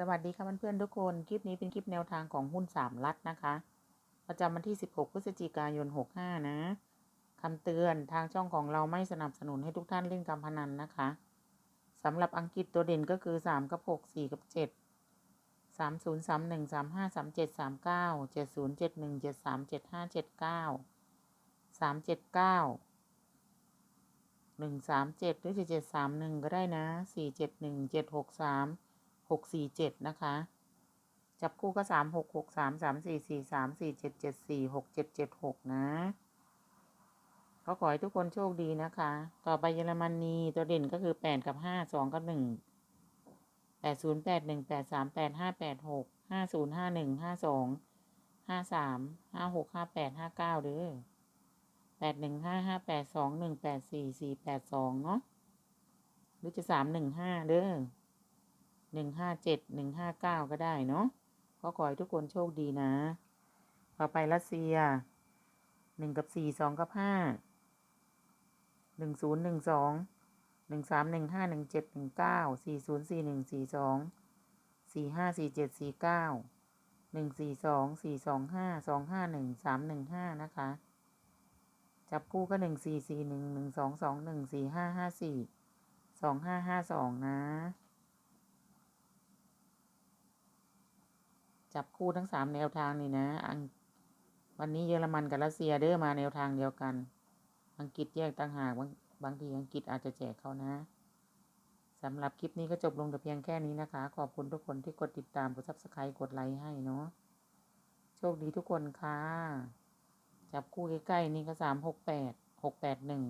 สวัสดีค่ะเพื่อนๆทุกคน คลิปนี้เป็นคลิปแนวทางของหุ้นสามลัดนะคะ ประจำวันที่ 16 พฤศจิกายน 65 นะคำเตือนทางช่องของเราไม่สนับสนุนให้ทุกท่านเล่นการพนันนะคะสำหรับอังกฤษตัวเด่นก็คือ 3 กับ 6 4 กับ 7 3 0 3 1 3 5 3 7 3 9 7 0 7 1 7 3 7 5 7 9 3 7 9หนึ่งสามเจ็ดหรือเจ็ดสามหนึ่งก็ได้นะสี่เจ็ดหนึ่งเจ็ด หกสี่เจ็ดนะคะ จับคู่ก็สามหกหกสามสามสี่สี่สามสี่เจ็ดเจ็ดสี่หกเจ็ดเจ็ดหกนะก็ขอให้ทุกคนโชคดีนะคะ ต่อไปเยอรมนีตัวเด่นก็คือแปดกับห้าสองกับหนึ่งแปดศูนย์แปดหนึ่งแปดสามแปดห้าแปดหกห้าศูนย์ห้าหนึ่งห้าสองห้าสามห้าหกห้าแปดห้าเก้าเด้อแปดหนึ่งห้าห้าแปดสองหนึ่งแปดสี่สี่แปดสองเนาะหรือจะสามหนึ่งห้าเด้อ หนึ่งห้าเจ็ดหนึ่งห้าเก้าก็ได้เนาะก็ขอให้ทุกคนโชคดีนะ ต่อไปรัสเซียหนึ่งกับสี่สองกับห้าหนึ่งศูนย์หนึ่งสองหนึ่งสามหนึ่งห้าหนึ่งเจ็ดหนึ่งเก้าสี่ศูนย์สี่หนึ่งสี่สองสี่ห้าสี่เจ็ดสี่เก้าหนึ่งสี่สองสี่สองห้าสองห้าหนึ่งสามหนึ่งห้านะคะ จับคู่ก็หนึ่งสี่สี่หนึ่งหนึ่งสองสองหนึ่งสี่ห้าห้าสี่สองห้าห้าสองนะ จับคู่ทั้งสามแนวทางนี่นะอังวันนี้เยอรมันกับรัสเซียเด้อมาแนวทางเดียวกัน อังกฤษแยกต่างหากบางบางทีอังกฤษอาจจะแจกเขานะสำหรับคลิปนี้ก็จบลงแต่เพียงแค่นี้นะคะ ขอบคุณทุกคนที่กดติดตามกดซับสไครต์กดไลค์ให้เนาะโชคดีทุกคนค่ะ จับคู่ใกล้ๆนี่ก็สามหกแปดหกแปดหนึ่ง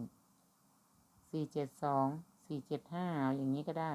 สี่เจ็ดสองสี่เจ็ดห้าอย่างนี้ก็ได้